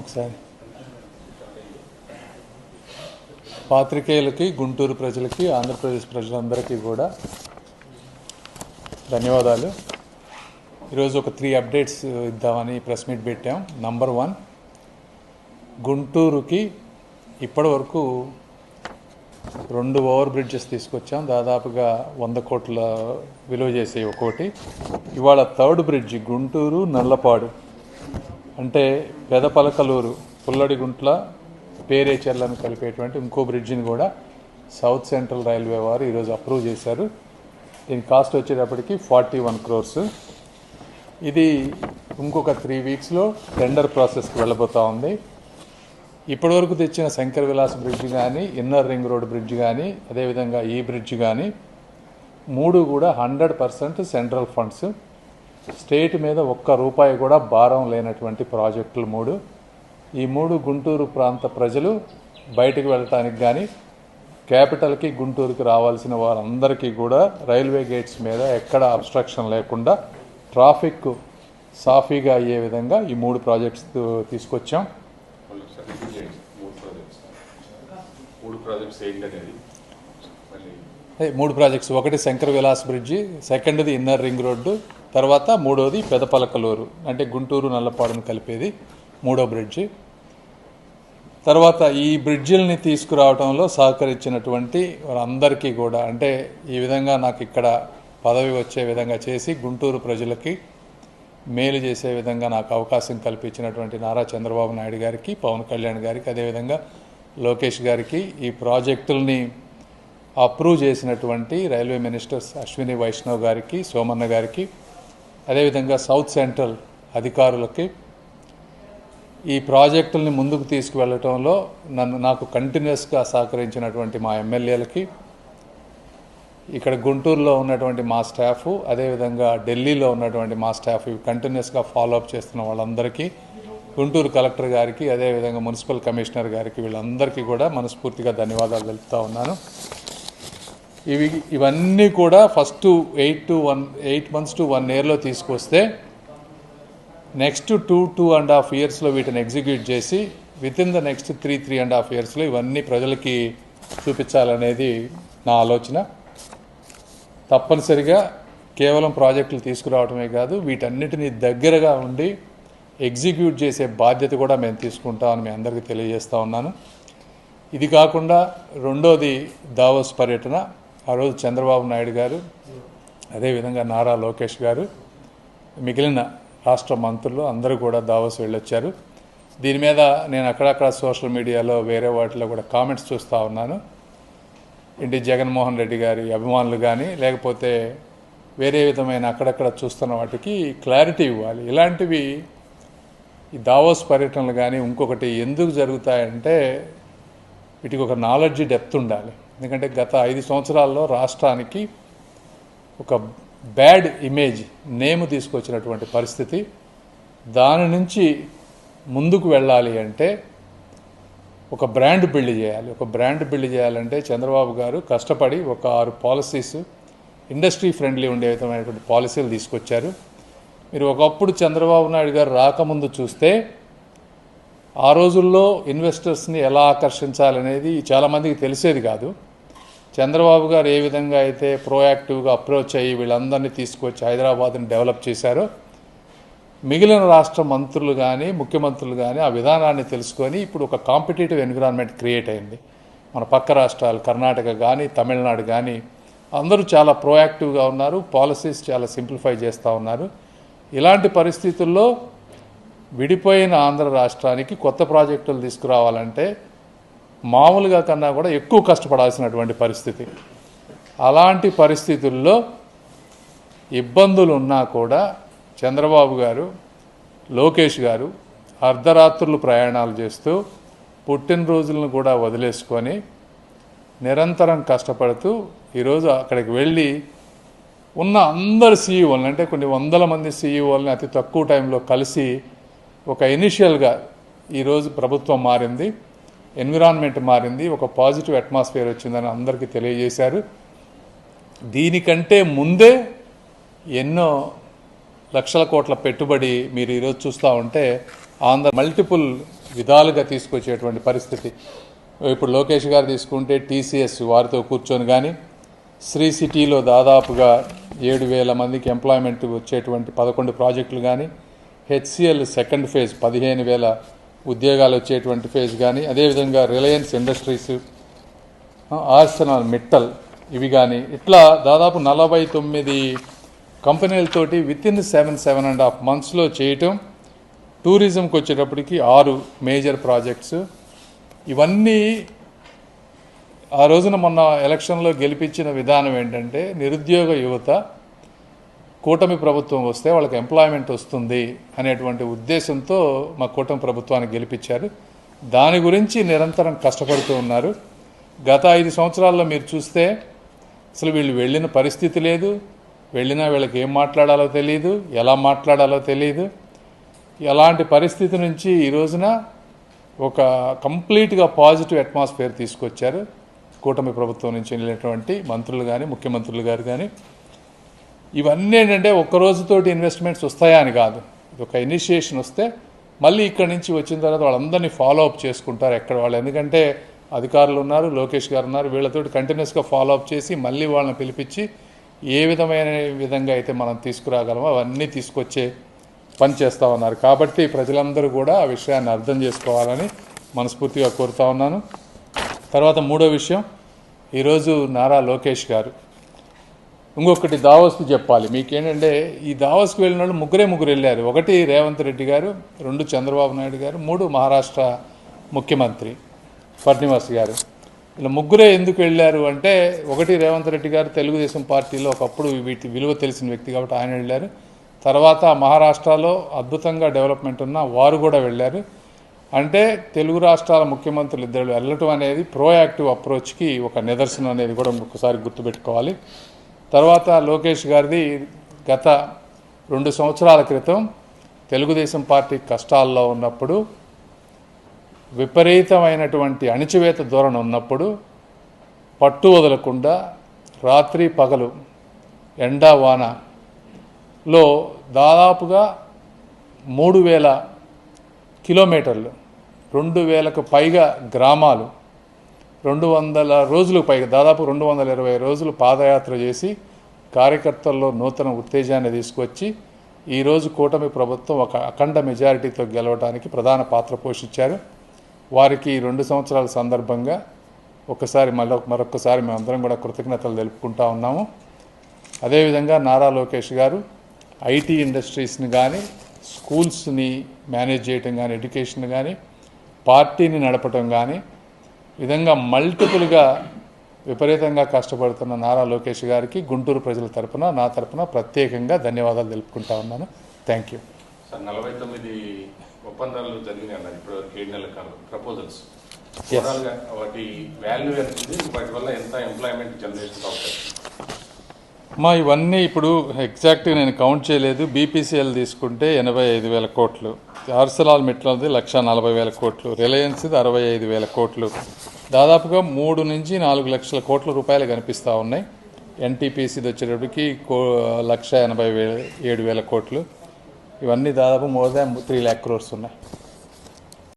ఒకసారి. పాత్రికేయులకి గుంటూరు ప్రజలకి ఆంధ్రప్రదేశ్ ప్రజలందరికీ కూడా ధన్యవాదాలు. ఈరోజు ఒక త్రీ అప్డేట్స్ ఇద్దామని ప్రెస్ మీట్ పెట్టాం. నంబర్ వన్ గుంటూరుకి ఇప్పటి వరకు రెండు ఓవర్ బ్రిడ్జెస్ తీసుకొచ్చాం. దాదాపుగా వంద కోట్ల విలువ చేసే ఒకటి ఇవాళ థర్డ్ బ్రిడ్జ్ గుంటూరు నల్లపాడు. అంటే పెదపలకలూరు పుల్లడిగుంట్ల పేరేచెర్లను కలిపేటువంటి ఇంకో బ్రిడ్జిని కూడా సౌత్ సెంట్రల్ రైల్వే వారు ఈరోజు అప్రూవ్ చేశారు. దీని కాస్ట్ వచ్చేటప్పటికి ఫార్టీ వన్ క్రోర్స్. ఇది ఇంకొక త్రీ వీక్స్లో టెండర్ ప్రాసెస్కి వెళ్ళబోతా ఉంది. ఇప్పటివరకు తెచ్చిన శంకర్ విలాస్ బ్రిడ్జ్ కానీ ఇన్నర్ రింగ్ రోడ్ బ్రిడ్జ్ కానీ అదేవిధంగా ఈ బ్రిడ్జ్ కానీ మూడు కూడా hundred percent central funds. State మీద ఒక్క రూపాయి కూడా భారం లేనటువంటి ప్రాజెక్టులు మూడు. ఈ మూడు గుంటూరు ప్రాంత ప్రజలు బయటకు వెళ్ళటానికి కానీ క్యాపిటల్కి గుంటూరుకి రావాల్సిన వారందరికీ కూడా రైల్వే గేట్స్ మీద ఎక్కడ అబ్స్ట్రక్షన్ లేకుండా ట్రాఫిక్ సాఫీగా అయ్యే విధంగా ఈ మూడు ప్రాజెక్ట్స్ తీసుకొచ్చాం. మూడు ప్రాజెక్ట్స్. ఒకటి శంకర్ విలాస్ బ్రిడ్జి సెకండ్ది ఇన్నర్ రింగ్ రోడ్డు తర్వాత మూడోది పెదపలకలూరు అంటే గుంటూరు నల్లపాడును కలిపేది మూడో బ్రిడ్జి. తర్వాత ఈ బ్రిడ్జిల్ని తీసుకురావడంలో సహకరించినటువంటి వారందరికీ కూడా అంటే ఈ విధంగా నాకు ఇక్కడ పదవి వచ్చే విధంగా చేసి గుంటూరు ప్రజలకి మేలు చేసే విధంగా నాకు అవకాశం కల్పించినటువంటి నారా చంద్రబాబు నాయుడు గారికి పవన్ కళ్యాణ్ గారికి అదేవిధంగా లోకేష్ గారికి ఈ ప్రాజెక్టుల్ని అప్రూవ్ చేసినటువంటి రైల్వే మినిస్టర్స్ అశ్విని వైష్ణవ్ గారికి సోమన్న గారికి అదేవిధంగా సౌత్ సెంట్రల్ అధికారులకి ఈ ప్రాజెక్టుల్ని ముందుకు తీసుకువెళ్ళటంలో నన్ను నాకు కంటిన్యూస్గా సహకరించినటువంటి మా ఎమ్మెల్యేలకి ఇక్కడ గుంటూరులో ఉన్నటువంటి మా స్టాఫ్ అదేవిధంగా ఢిల్లీలో ఉన్నటువంటి మా స్టాఫ్ ఇవి కంటిన్యూస్గా ఫాలోఅప్ చేస్తున్న వాళ్ళందరికీ గుంటూరు కలెక్టర్ గారికి అదేవిధంగా మున్సిపల్ కమిషనర్ గారికి వీళ్ళందరికీ కూడా మనస్ఫూర్తిగా ధన్యవాదాలు తెలుపుతూ ఉన్నాను. ఇవి ఇవన్నీ కూడా first eight to one eight months to one ఇయర్లో తీసుకొస్తే next two two and half ఇయర్స్లో వీటిని ఎగ్జిక్యూట్ చేసి with in the next three three and half ఇయర్స్లో ఇవన్నీ ప్రజలకి చూపించాలనేది నా ఆలోచన. తప్పనిసరిగా కేవలం ప్రాజెక్టులు తీసుకురావడమే కాదు వీటన్నిటిని దగ్గరగా ఉండి ఎగ్జిక్యూట్ చేసే బాధ్యత కూడా మేము తీసుకుంటామని మీ అందరికీ తెలియజేస్తూ ఉన్నాను. ఇది కాకుండా రెండోది దావోస్ పర్యటన. ఆ రోజు చంద్రబాబు నాయుడు గారు అదేవిధంగా నారా లోకేష్ గారు మిగిలిన రాష్ట్ర మంత్రులు అందరూ కూడా దావోస్ వెళ్ళొచ్చారు. దీని మీద నేను అక్కడక్కడ సోషల్ మీడియాలో వేరే వాటిలో కూడా కామెంట్స్ చూస్తూ ఉన్నాను. ఏంటి జగన్మోహన్ రెడ్డి గారి అభిమానులు కానీ లేకపోతే వేరే విధమైన అక్కడక్కడ చూస్తున్న వాటికి క్లారిటీ ఇవ్వాలి. ఇలాంటివి ఈ దావోస్ పర్యటనలు కానీ ఇంకొకటి ఎందుకు జరుగుతాయంటే వీటికి ఒక నాలెడ్జ్ డెప్త్ ఉండాలి. ఎందుకంటే గత ఐదు సంవత్సరాల్లో రాష్ట్రానికి ఒక బ్యాడ్ ఇమేజ్ నేమ్ తీసుకొచ్చినటువంటి పరిస్థితి. దాని నుంచి ముందుకు వెళ్ళాలి అంటే ఒక బ్రాండ్ బిల్డ్ చేయాలి. ఒక బ్రాండ్ బిల్డ్ చేయాలంటే చంద్రబాబు గారు కష్టపడి ఒక ఆరు పాలసీస్ ఇండస్ట్రీ ఫ్రెండ్లీ ఉండే విధమైనటువంటి పాలసీలు తీసుకొచ్చారు. మీరు ఒకప్పుడు చంద్రబాబు నాయుడు గారు రాకముందు చూస్తే ఆ రోజుల్లో ఇన్వెస్టర్స్ని ఎలా ఆకర్షించాలనేది చాలామందికి తెలిసేది కాదు. చంద్రబాబు గారు ఏ విధంగా అయితే ప్రోయాక్టివ్గా అప్రోచ్ అయ్యి వీళ్ళందరినీ తీసుకొచ్చి హైదరాబాద్ని డెవలప్ చేశారో మిగిలిన రాష్ట్ర మంత్రులు కానీ ముఖ్యమంత్రులు కానీ ఆ విధానాన్ని తెలుసుకొని ఇప్పుడు ఒక కాంపిటేటివ్ ఎన్విరాన్మెంట్ క్రియేట్ అయింది. మన పక్క రాష్ట్రాలు కర్ణాటక కానీ తమిళనాడు కానీ అందరూ చాలా ప్రోయాక్టివ్గా ఉన్నారు. పాలసీస్ చాలా సింప్లిఫై చేస్తూ ఉన్నారు. ఇలాంటి పరిస్థితుల్లో విడిపోయిన ఆంధ్ర రాష్ట్రానికి కొత్త ప్రాజెక్టులు తీసుకురావాలంటే మామూలుగా కన్నా కూడా ఎక్కువ కష్టపడాల్సినటువంటి పరిస్థితి. అలాంటి పరిస్థితుల్లో ఇబ్బందులు ఉన్నా కూడా చంద్రబాబు గారు లోకేష్ గారు అర్ధరాత్రులు ప్రయాణాలు చేస్తూ పుట్టినరోజులను కూడా వదిలేసుకొని నిరంతరం కష్టపడుతూ ఈరోజు అక్కడికి వెళ్ళి ఉన్న అందరు సీఈఓలను అంటే కొన్ని వందల మంది సీఈఓలని అతి తక్కువ టైంలో కలిసి ఒక ఇనిషియల్గా ఈరోజు ప్రభుత్వం మారింది ఎన్విరాన్మెంట్ మారింది ఒక పాజిటివ్ అట్మాస్ఫియర్ వచ్చిందని అందరికీ తెలియజేశారు. దీనికంటే ముందే ఎన్నో లక్షల కోట్ల పెట్టుబడి మీరు ఈరోజు చూస్తూ ఉంటే ఆంధ్ర మల్టిపుల్ విధాలుగా తీసుకొచ్చేటువంటి పరిస్థితి. ఇప్పుడు లోకేష్ గారు తీసుకుంటే టీసీఎస్ వారితో కూర్చొని కానీ శ్రీ సిటీలో దాదాపుగా ఏడు వేల మందికి ఎంప్లాయ్మెంట్ వచ్చేటువంటి పదకొండు ప్రాజెక్టులు కానీ హెచ్సిఎల్ సెకండ్ ఫేజ్ పదిహేను వేల ఉద్యోగాలు వచ్చేటువంటి ఫేజ్ కానీ అదేవిధంగా రిలయన్స్ ఇండస్ట్రీస్ ఆర్సనల్ మిట్టల్ ఇవి కానీ ఇట్లా దాదాపు నలభై తొమ్మిది కంపెనీలతోటి with in seven seven and half మంత్స్లో చేయటం టూరిజంకి వచ్చేటప్పటికి ఆరు మేజర్ ప్రాజెక్ట్స్. ఇవన్నీ ఆ రోజున మొన్న ఎలక్షన్లో గెలిపించిన విధానం ఏంటంటే నిరుద్యోగ యువత కూటమి ప్రభుత్వం వస్తే వాళ్ళకి ఎంప్లాయ్మెంట్ వస్తుంది అనేటువంటి ఉద్దేశంతో మా కూటమి ప్రభుత్వాన్ని గెలిపించారు. దాని గురించి నిరంతరం కష్టపడుతూ ఉన్నారు. గత ఐదు సంవత్సరాల్లో మీరు చూస్తే అసలు వీళ్ళు వెళ్ళిన పరిస్థితి లేదు. వెళ్ళినా వీళ్ళకి ఏం మాట్లాడాలో తెలియదు ఎలా మాట్లాడాలో తెలియదు ఎలాంటి పరిస్థితి నుంచి ఈ రోజున ఒక కంప్లీట్గా పాజిటివ్ అట్మాస్ఫియర్ తీసుకొచ్చారు. కూటమి ప్రభుత్వం నుంచి వెళ్ళినటువంటి మంత్రులు కానీ ముఖ్యమంత్రులు గారు కానీ ఇవన్నీ ఏంటంటే ఒక్క రోజుతోటి ఇన్వెస్ట్మెంట్స్ వస్తాయా అని కాదు. ఇది ఒక ఇనిషియేషన్ వస్తే మళ్ళీ ఇక్కడ నుంచి వచ్చిన తర్వాత వాళ్ళందరినీ ఫాలో అప్ చేసుకుంటారు ఎక్కడ వాళ్ళు. ఎందుకంటే అధికారులు ఉన్నారు లోకేష్ గారు ఉన్నారు వీళ్ళతోటి కంటిన్యూస్గా ఫాలో అప్ చేసి మళ్ళీ వాళ్ళని పిలిపించి ఏ విధమైన విధంగా అయితే మనం తీసుకురాగలమో అవన్నీ తీసుకొచ్చే పని చేస్తూ ఉన్నారు. కాబట్టి ప్రజలందరూ కూడా ఆ విషయాన్ని అర్థం చేసుకోవాలని మనస్ఫూర్తిగా కోరుతా ఉన్నాను. తర్వాత మూడో విషయం ఈరోజు నారా లోకేష్ గారు ఇంకొకటి దావోస్కి చెప్పాలి. మీకేంటంటే ఈ దావోస్కి వెళ్ళిన వాళ్ళు ముగ్గురే ముగ్గురు వెళ్ళారు. ఒకటి రేవంత్ రెడ్డి గారు రెండు చంద్రబాబు నాయుడు గారు మూడు మహారాష్ట్ర ముఖ్యమంత్రి ఫడ్నివాస్ గారు. ఇలా ముగ్గురే ఎందుకు వెళ్ళారు అంటే ఒకటి రేవంత్ రెడ్డి గారు తెలుగుదేశం పార్టీలో ఒకప్పుడు వీటి విలువ తెలిసిన వ్యక్తి కాబట్టి ఆయన వెళ్ళారు. తర్వాత మహారాష్ట్రలో అద్భుతంగా డెవలప్మెంట్ ఉన్న వారు కూడా వెళ్ళారు. అంటే తెలుగు రాష్ట్రాల ముఖ్యమంత్రులు ఇద్దరు వెళ్ళటం అనేది ప్రోయాక్టివ్ అప్రోచ్కి ఒక నిదర్శనం అనేది కూడా ఇంకొకసారి గుర్తుపెట్టుకోవాలి. తర్వాత లోకేష్ గారిది గత రెండు సంవత్సరాల క్రితం తెలుగుదేశం పార్టీ కష్టాల్లో ఉన్నప్పుడు విపరీతమైనటువంటి అణిచివేత ధోరణి ఉన్నప్పుడు పట్టు వదలకుండా రాత్రి పగలు ఎండా వానలో దాదాపుగా మూడు వేల కిలోమీటర్లు రెండు వేలకు పైగా గ్రామాలు రెండు వందల రోజులకు పైగా దాదాపు రెండు వందల ఇరవై రోజులు పాదయాత్ర చేసి కార్యకర్తల్లో నూతన ఉత్తేజాన్ని తీసుకొచ్చి ఈరోజు కూటమి ప్రభుత్వం ఒక అఖండ మెజారిటీతో గెలవడానికి ప్రధాన పాత్ర పోషించారు. వారికి ఈ రెండు సంవత్సరాల సందర్భంగా ఒకసారి మళ్ళీ మరొకసారి మేమందరం కూడా కృతజ్ఞతలు తెలుపుకుంటా ఉన్నాము. అదేవిధంగా నారా లోకేష్ గారు ఐటీ ఇండస్ట్రీస్ని కానీ స్కూల్స్ని మేనేజ్ చేయటం కానీ ఎడ్యుకేషన్ కానీ పార్టీని నడపటం కానీ విధంగా మల్టిపుల్గా విపరీతంగా కష్టపడుతున్న నారా లోకేష్ గారికి గుంటూరు ప్రజల తరపున నా తరపున ప్రత్యేకంగా ధన్యవాదాలు తెలుపుకుంటా ఉన్నాను. థ్యాంక్ యూ సార్ నలభై తొమ్మిది ఒప్పందాలు జరిగినాయి అన్నారు. ఇప్పుడు ఏడు నెలల కాలం. ప్రపోజల్స్ వాటి వాల్యూ ఎంత ఉంది? వాటి వల్ల ఎంత ఎంప్లాయ్మెంట్ జనరేషన్ అవుతాయి మా ఇవన్నీ ఇప్పుడు ఎగ్జాక్ట్గా నేను కౌంట్ చేయలేదు. బీపీసీఎల్ తీసుకుంటే ఎనభై ఐదు వేల కోట్లు. ఆర్సలాల్ మిట్లది లక్ష నలభై వేల కోట్లు రిలయన్స్ది అరవై ఐదు వేల కోట్లు. దాదాపుగా మూడు నుంచి నాలుగు లక్షల కోట్ల రూపాయలు కనిపిస్తూ ఉన్నాయి. ఎన్టీపీసీది వచ్చేటప్పటికి కో లక్ష ఎనభై వేల ఏడు వేల కోట్లు. ఇవన్నీ దాదాపు more than three lakh crores ఉన్నాయి.